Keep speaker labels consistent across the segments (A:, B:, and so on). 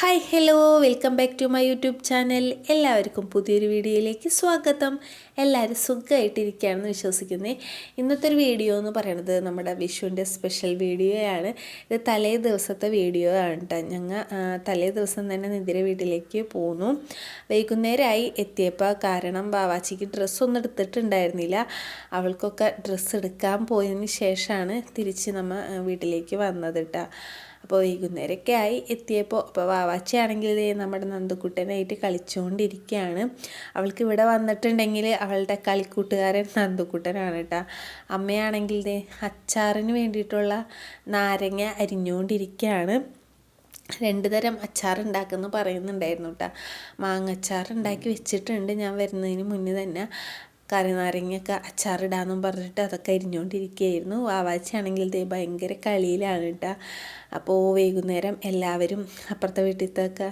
A: Hi hello welcome back to my YouTube channel. എല്ലാവർക്കും പുതിയൊരു വീഡിയോയിലേക്ക് സ്വാഗതം. എല്ലാവരും സുഖമായിട്ടിരിക്കുകയാണെന്ന് വിശ്വസിക്കുന്നത് ഇന്നത്തെ ഒരു വീഡിയോ എന്ന് പറയുന്നത് നമ്മുടെ വിഷുവിന്റെ സ്പെഷ്യൽ വീഡിയോയാണ്. ഇത് തലേ ദിവസത്തെ വീഡിയോ ആണ് കേട്ടോ ഞങ്ങൾ തലേ ദിവസം തന്നെ നിതിര വീട്ടിലേക്ക് പോന്നു. വൈകുന്നേരമായി എത്തിയപ്പോൾ കാരണം ബാവാച്ചിക്ക് ഡ്രസ്സൊന്നും എടുത്തിട്ടുണ്ടായിരുന്നില്ല. അവൾക്കൊക്കെ ഡ്രസ്സ് എടുക്കാൻ പോയതിന് ശേഷമാണ് തിരിച്ച് നമ്മൾ വീട്ടിലേക്ക് വന്നത് കേട്ടോ അപ്പോൾ വൈകുന്നേരമൊക്കെ ആയി എത്തിയപ്പോൾ അപ്പോൾ വാവാച്ചയാണെങ്കിൽ നമ്മുടെ നന്ദുക്കുട്ടനായിട്ട് കളിച്ചുകൊണ്ടിരിക്കുകയാണ് അവൾക്ക് ഇവിടെ വന്നിട്ടുണ്ടെങ്കിൽ അവളുടെ കളിക്കൂട്ടുകാരൻ നന്ദുക്കുട്ടനാണ് കേട്ടോ. അമ്മയാണെങ്കിൽ അച്ചാറിന് വേണ്ടിയിട്ടുള്ള നാരങ്ങ അരിഞ്ഞുകൊണ്ടിരിക്കുകയാണ്. രണ്ട് തരം അച്ചാർ ഉണ്ടാക്കുമെന്ന് പറയുന്നുണ്ടായിരുന്നു കേട്ടോ. മാങ്ങച്ചാർ ഉണ്ടാക്കി വെച്ചിട്ടുണ്ട്. ഞാൻ വരുന്നതിന് മുന്നേ തന്നെ കറിനാരങ്ങയൊക്കെ അച്ചാറിടാന്നും പറഞ്ഞിട്ട് അതൊക്കെ അരിഞ്ഞുകൊണ്ടിരിക്കുകയായിരുന്നു. വാവാച്ചയാണെങ്കിൽ ഇതേ ഭയങ്കര കളിയിലാണ് കേട്ടോ. അപ്പോൾ വൈകുന്നേരം എല്ലാവരും അപ്പുറത്തെ വീട്ടിലത്തൊക്കെ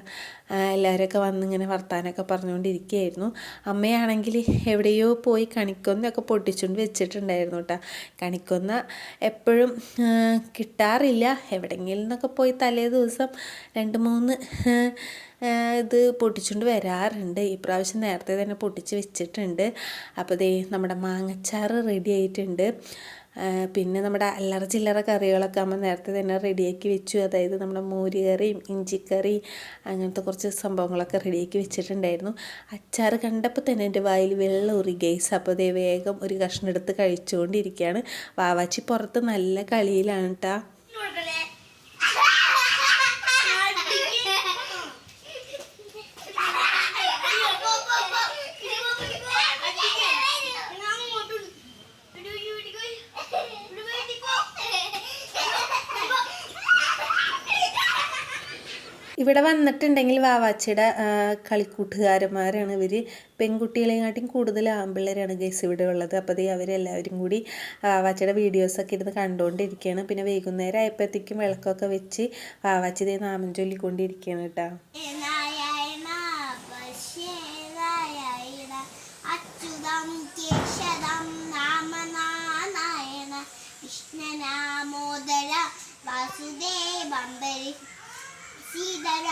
A: എല്ലാവരൊക്കെ വന്നിങ്ങനെ വർത്താനമൊക്കെ പറഞ്ഞുകൊണ്ടിരിക്കുകയായിരുന്നു. അമ്മയാണെങ്കിൽ എവിടെയോ പോയി കണിക്കൊന്നൊക്കെ പൊട്ടിച്ചുകൊണ്ട് വെച്ചിട്ടുണ്ടായിരുന്നു കേട്ടോ. കണിക്കൊന്ന എപ്പോഴും കിട്ടാറില്ല. എവിടെയെങ്കിലും നിന്നൊക്കെ പോയി തലേ ദിവസം രണ്ട് മൂന്ന് ഇത് പൊട്ടിച്ചുകൊണ്ട് വരാറുണ്ട്. ഈ പ്രാവശ്യം നേരത്തെ തന്നെ പൊട്ടിച്ച് വെച്ചിട്ടുണ്ട്. അപ്പോൾ ദേ നമ്മുടെ മാങ്ങച്ചാറ് റെഡി ആയിട്ടുണ്ട്. പിന്നെ നമ്മുടെ അല്ലറ ചില്ലറ കറികളൊക്കെ നമ്മൾ നേരത്തെ തന്നെ റെഡിയാക്കി വെച്ചു. അതായത് നമ്മുടെ മോര് കറിയും ഇഞ്ചിക്കറി അങ്ങനത്തെ കുറച്ച് സംഭവങ്ങളൊക്കെ റെഡിയാക്കി വെച്ചിട്ടുണ്ടായിരുന്നു. അച്ചാർ കണ്ടപ്പോൾ തന്നെ എന്റെ വായിൽ വെള്ളം ഉറി ഗൈസ് അപ്പോൾ അതേ വേഗം ഒരു കഷ്ണം എടുത്ത് കഴിച്ചുകൊണ്ടിരിക്കുകയാണ്. വാവാച്ചി പുറത്ത് നല്ല കളിയിലാണ് കേട്ടോ ഇവിടെ വന്നിട്ടുണ്ടെങ്കിൽ വാവാച്ചിയുടെ കളിക്കൂട്ടുകാരന്മാരാണ് ഇവർ പെൺകുട്ടികളെക്കാട്ടിയും കൂടുതൽ ആമ്പിള്ളേരാണ് ഗൈസ് ഇവിടെ ഉള്ളത്. അപ്പോൾ അത് അവരെല്ലാവരും കൂടി വാവാച്ചിയുടെ വീഡിയോസൊക്കെ ഇരുന്ന് കണ്ടുകൊണ്ടിരിക്കുകയാണ് പിന്നെ വൈകുന്നേരം ആയപ്പോഴത്തേക്കും വിളക്കൊക്കെ വെച്ച് വാവാച്ചി ഇതേ നാമം ചൊല്ലിക്കൊണ്ടിരിക്കുകയാണ് കേട്ടോ.
B: കൃഷ്ണനാമോദര വാസുദേവംബരി സീതര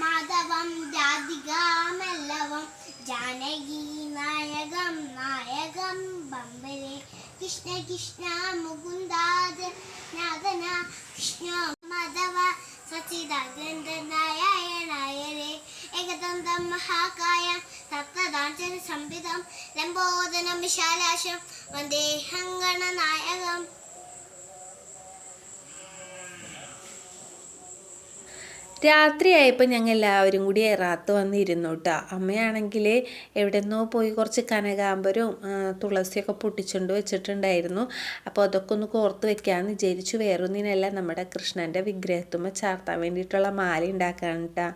B: മാധവം രാധികാമല്ലവം ജാനകി നായകം നായകം ബമ്പരെ കൃഷ്ണ കൃഷ്ണ മുകുന്ദാജ നാഗന കൃഷ്ണ മാധവ സച്ചിദാനന്ദനായണായരെ ഏകദന്തം മഹാകായ സപ്തദാഞ്ചന സംവിധം ലംബോദനം വിശാലാശം വന്ദേഹം ഗണനായകം.
A: രാത്രിയായപ്പോൾ ഞങ്ങൾ എല്ലാവരും കൂടി എറാത്ത് വന്നിരുന്നു കേട്ടോ അമ്മയാണെങ്കിൽ എവിടെന്നോ പോയി കുറച്ച് കനകാമ്പരവും തുളസിയൊക്കെ പൊട്ടിച്ചുകൊണ്ട് വെച്ചിട്ടുണ്ടായിരുന്നു. അപ്പോൾ അതൊക്കെ ഒന്ന് കോർത്ത് വെക്കാമെന്ന് വിചാരിച്ചു. വേറൊന്നിനല്ല നമ്മുടെ കൃഷ്ണന്റെ വിഗ്രഹത്തുമ്പോൾ ചാർത്താൻ വേണ്ടിയിട്ടുള്ള മാല ഉണ്ടാക്കാൻ കേട്ടോ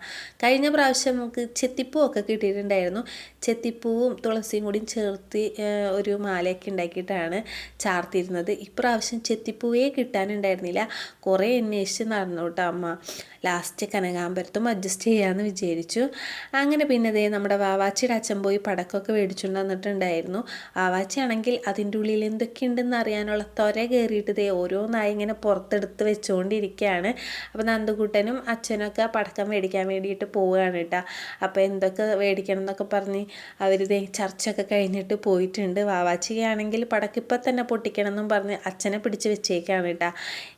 A: കഴിഞ്ഞ പ്രാവശ്യം നമുക്ക് ചെത്തിപ്പൂവൊക്കെ കിട്ടിയിട്ടുണ്ടായിരുന്നു. ചെത്തിപ്പൂവും തുളസിയും കൂടി ചേർത്ത് ഒരു മാലയൊക്കെ ഉണ്ടാക്കിയിട്ടാണ് ചാർത്തിരുന്നത്. ഇപ്രാവശ്യം ചെത്തിപ്പൂവേ കിട്ടാനുണ്ടായിരുന്നില്ല. കുറേ അന്വേഷിച്ച് നടന്നു കേട്ടോ അമ്മ. ലാസ്റ്റ് കനകാമ്പരത്തും അഡ്ജസ്റ്റ് ചെയ്യാമെന്ന് വിചാരിച്ചു. അങ്ങനെ പിന്നെ ദേ നമ്മുടെ വാവാച്ചിയുടെ അച്ഛൻ പോയി പടക്കമൊക്കെ മേടിച്ചുകൊണ്ട് വന്നിട്ടുണ്ടായിരുന്നു. വാവാച്ചി ആണെങ്കിൽ അതിന്റെ ഉള്ളിൽ എന്തൊക്കെയുണ്ടെന്ന് അറിയാനുള്ള തൊര കയറിയിട്ട് ദേ ഓരോന്നായി ഇങ്ങനെ പുറത്തെടുത്ത് വെച്ചുകൊണ്ടിരിക്കുകയാണ് അപ്പോൾ നന്ദുകൂട്ടനും അച്ഛനൊക്കെ പടക്കം മേടിക്കാൻ വേണ്ടിയിട്ട് പോവുകയാണ് കേട്ടോ അപ്പോൾ എന്തൊക്കെ മേടിക്കണം എന്നൊക്കെ പറഞ്ഞ് അവർ ദേ ചർച്ചയൊക്കെ കഴിഞ്ഞിട്ട് പോയിട്ടുണ്ട്. വാവാച്ചിയാണെങ്കിൽ പടക്കിപ്പം തന്നെ പൊട്ടിക്കണം എന്നും പറഞ്ഞ് അച്ഛനെ പിടിച്ച് വെച്ചേക്കാണ് കേട്ടോ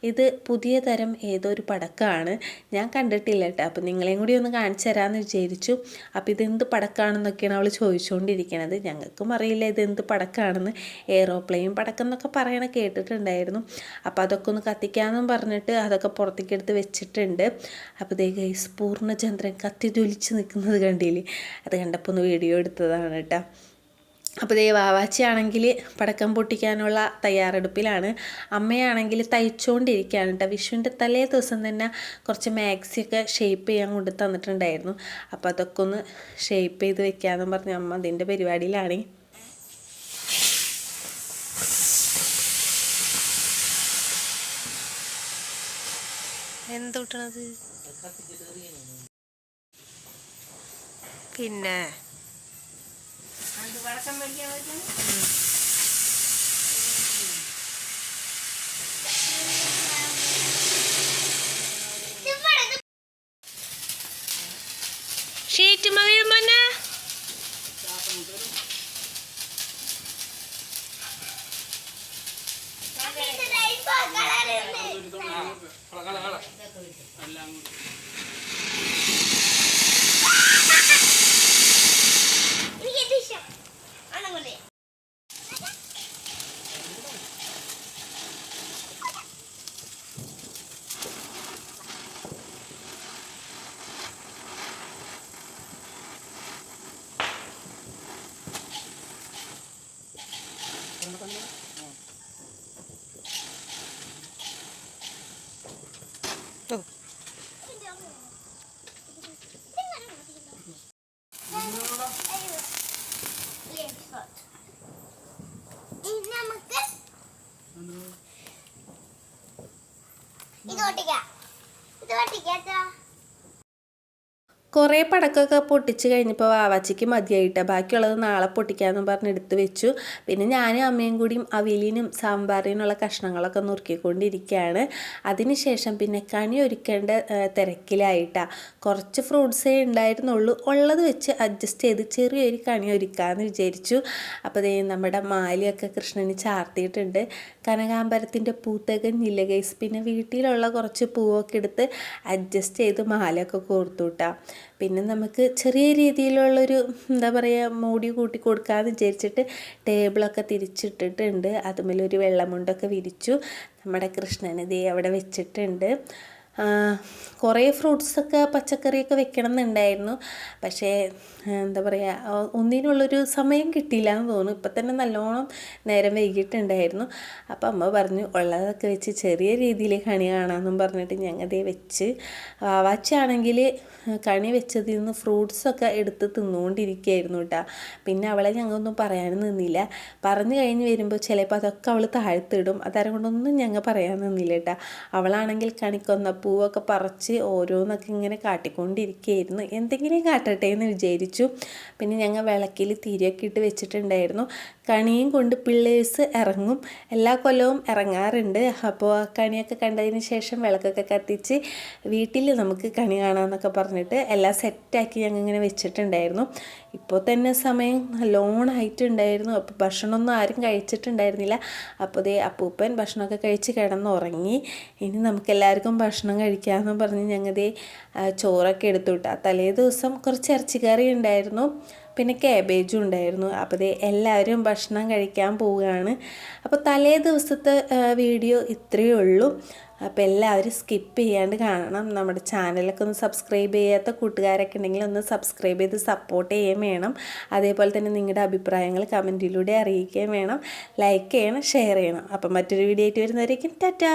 A: ഇത് പുതിയ തരം ഏതോ ഒരു പടക്കമാണ് ഞാൻ കണ്ടിട്ടില്ല കേട്ടോ അപ്പോൾ നിങ്ങളെയും കൂടി ഒന്ന് കാണിച്ചു തരാമെന്ന് വിചാരിച്ചു. അപ്പോൾ ഇതെന്ത് പടക്കമാണെന്നൊക്കെയാണ് അവൾ ചോദിച്ചുകൊണ്ടിരിക്കുന്നത് ഞങ്ങൾക്കും അറിയില്ല ഇതെന്ത് പടക്കമാണെന്ന് എയ്റോപ്ലെയിൻ പടക്കം എന്നൊക്കെ പറയണ കേട്ടിട്ടുണ്ടായിരുന്നു. അപ്പോൾ അതൊക്കെ ഒന്ന് കത്തിക്കാമെന്നും പറഞ്ഞിട്ട് അതൊക്കെ പുറത്തേക്ക് എടുത്ത് വെച്ചിട്ടുണ്ട്. അപ്പോൾ ഇതേ ഗൈസ് പൂർണചന്ദ്രൻ കത്തി ജ്വലിച്ച് നിൽക്കുന്നത് കണ്ടില്ലേ? അത് കണ്ടപ്പോൾ ഒന്ന് വീഡിയോ എടുത്തതാണ് കേട്ടോ അപ്പോൾ ദേ വാവാച്ചിയാണെങ്കിൽ പടക്കം പൊട്ടിക്കാനുള്ള തയ്യാറെടുപ്പിലാണ്. അമ്മയാണെങ്കിൽ തയ്ച്ചുകൊണ്ടിരിക്കുകയാണ് കേട്ടോ. വിഷുവിന്റെ തലേ ദിവസം തന്നെ കുറച്ച് മാക്സിയൊക്കെ ഷേപ്പ് ചെയ്യാൻ കൊണ്ട് തന്നിട്ടുണ്ടായിരുന്നു അപ്പോൾ അതൊക്കെ ഒന്ന് ഷേപ്പ് ചെയ്ത് വെക്കാമെന്ന് പറഞ്ഞ അമ്മ അതിന്റെ പരിപാടിയിലാണ്. എന്തുട്ടണത്? പിന്നെ ഷീറ്റുമ്മ വീഴുമ്പോന്നെ
B: ഇത് rainbow colour ഉണ്ട്. എനിക്കിത് ഇഷ്ടം. ആണല്ലേ? ഇനി നമുക്ക് ഇത് ഒട്ടിക്കാം ഇത് ഒട്ടിക്കാട്ടോ
A: കുറേ പടക്കമൊക്കെ പൊട്ടിച്ച് കഴിഞ്ഞപ്പോൾ വാവാച്ചിക്ക് മതിയായിട്ട്. ബാക്കിയുള്ളത് നാളെ പൊട്ടിക്കാമെന്ന് പറഞ്ഞ് എടുത്ത് വെച്ചു. പിന്നെ ഞാനും അമ്മയും കൂടിയും അവിലിനും സാമ്പാറിനുള്ള കഷ്ണങ്ങളൊക്കെ നുറുക്കിക്കൊണ്ടിരിക്കുകയാണ്. അതിനുശേഷം പിന്നെ കണി ഒരുക്കേണ്ട തിരക്കിലായിട്ടാണ് കുറച്ച് ഫ്രൂട്ട്സേ ഉണ്ടായിരുന്നുള്ളൂ. ഉള്ളത് വെച്ച് അഡ്ജസ്റ്റ് ചെയ്ത് ചെറിയൊരു കണി ഒരുക്കാമെന്ന് വിചാരിച്ചു. അപ്പോൾ ദേ നമ്മുടെ മാലിയൊക്കെ കൃഷ്ണന് ചാർത്തിയിട്ടുണ്ട്. കനകാമ്പരത്തിന്റെ പൂ തികഞ്ഞില്ല ഗൈസ്? പിന്നെ വീട്ടിലുള്ള കുറച്ച് പൂവൊക്കെ എടുത്ത് അഡ്ജസ്റ്റ് ചെയ്ത് മാലയൊക്കെ കോർത്തുവിട്ടാം പിന്നെ നമുക്ക് ചെറിയ രീതിയിലുള്ളൊരു എന്താ പറയുക മൂടി കൂട്ടി കൊടുക്കാമെന്ന് വിചാരിച്ചിട്ട് ടേബിളൊക്കെ തിരിച്ചിട്ടിട്ടുണ്ട്. അതുമേലൊരു വെള്ളമുണ്ടൊക്കെ വിരിച്ചു. നമ്മുടെ കൃഷ്ണനെ ദേ അവിടെ വെച്ചിട്ടുണ്ട്. കുറേ ഫ്രൂട്ട്സൊക്കെ പച്ചക്കറിയൊക്കെ വെക്കണം എന്നുണ്ടായിരുന്നു പക്ഷേ എന്താ പറയുക ഒന്നിനുള്ളൊരു സമയം കിട്ടിയില്ല എന്ന് തോന്നുന്നു. ഇപ്പം തന്നെ നല്ലോണം നേരം വൈകിട്ടുണ്ടായിരുന്നു അപ്പം അമ്മ പറഞ്ഞു ഉള്ളതൊക്കെ വെച്ച് ചെറിയ രീതിയിൽ കണി കാണാമെന്നും പറഞ്ഞിട്ട് ഞങ്ങളതേ വെച്ച് വാവാച്ചാണെങ്കിൽ കണി വെച്ചതിൽ നിന്ന് ഫ്രൂട്ട്സൊക്കെ എടുത്ത് തിന്നുകൊണ്ടിരിക്കുകയായിരുന്നു കേട്ടോ. പിന്നെ അവളെ ഞങ്ങളൊന്നും പറയാനും നിന്നില്ല. പറഞ്ഞു കഴിഞ്ഞ് വരുമ്പോൾ ചിലപ്പോൾ അതൊക്കെ അവൾ താഴ്ത്തിടും. അതാരം കൊണ്ടൊന്നും ഞങ്ങൾ പറയാൻ നിന്നില്ല കേട്ടോ. അവളാണെങ്കിൽ കണിക്കൊന്ന പൂവൊക്കെ പറിച്ച് ഓരോന്നൊക്കെ ഇങ്ങനെ കാട്ടിക്കൊണ്ടിരിക്കുകയായിരുന്നു. എന്തെങ്കിലും കാട്ടട്ടെ എന്ന് വിചാരിച്ചു. പിന്നെ ഞങ്ങൾ വിളക്കിൽ തിരിയൊക്കെ ഇട്ട് വെച്ചിട്ടുണ്ടായിരുന്നു. കണിയും കൊണ്ട് പിള്ളേഴ്സ് ഇറങ്ങും. എല്ലാ കൊല്ലവും ഇറങ്ങാറുണ്ട്. അപ്പോൾ ആ കണിയൊക്കെ കണ്ടതിന് ശേഷം വിളക്കൊക്കെ കത്തിച്ച് വീട്ടിൽ നമുക്ക് കണി കാണാമെന്നൊക്കെ പറഞ്ഞിട്ട് എല്ലാം സെറ്റാക്കി ഞങ്ങൾ ഇങ്ങനെ വെച്ചിട്ടുണ്ടായിരുന്നു. ഇപ്പോൾ തന്നെ സമയം നല്ലോണായിട്ടുണ്ടായിരുന്നു അപ്പോൾ ഭക്ഷണമൊന്നും ആരും കഴിച്ചിട്ടുണ്ടായിരുന്നില്ല. അപ്പോൾ ദേ അപ്പൂപ്പൻ ഭക്ഷണമൊക്കെ കഴിച്ച് കിടന്നുറങ്ങി. ഇനി നമുക്ക് എല്ലാവർക്കും ഭക്ഷണം കഴിക്കാമെന്ന് പറഞ്ഞ് ഞങ്ങൾ ദേ ചോറൊക്കെ എടുത്തു വിട്ടാ. തലേ ദിവസം കുറച്ച് ഇറച്ചിക്കറി ഉണ്ടായിരുന്നു. പിന്നെ കാബേജും ഉണ്ടായിരുന്നു. അപ്പോൾ ദേ എല്ലാവരും ഭക്ഷണം കഴിക്കാൻ പോവുകയാണ്. അപ്പോൾ തലേ ദിവസത്തെ വീഡിയോ ഇത്രയേ ഉള്ളൂ. അപ്പോൾ എല്ലാവരും സ്കിപ്പ് ചെയ്യാണ്ട് കാണണം. നമ്മുടെ ചാനലൊക്കെ ഒന്ന് സബ്സ്ക്രൈബ് ചെയ്യാത്ത കൂട്ടുകാരൊക്കെ ഉണ്ടെങ്കിൽ ഒന്ന് സബ്സ്ക്രൈബ് ചെയ്ത് സപ്പോർട്ട് ചെയ്യുകയും വേണം. അതേപോലെ തന്നെ നിങ്ങളുടെ അഭിപ്രായങ്ങൾ കമന്റിലൂടെ അറിയിക്കുകയും വേണം. ലൈക്ക് ചെയ്യണം ഷെയർ ചെയ്യണം. അപ്പം മറ്റൊരു വീഡിയോ ആയിട്ട് വരുന്നവരേക്കും ടാറ്റാ!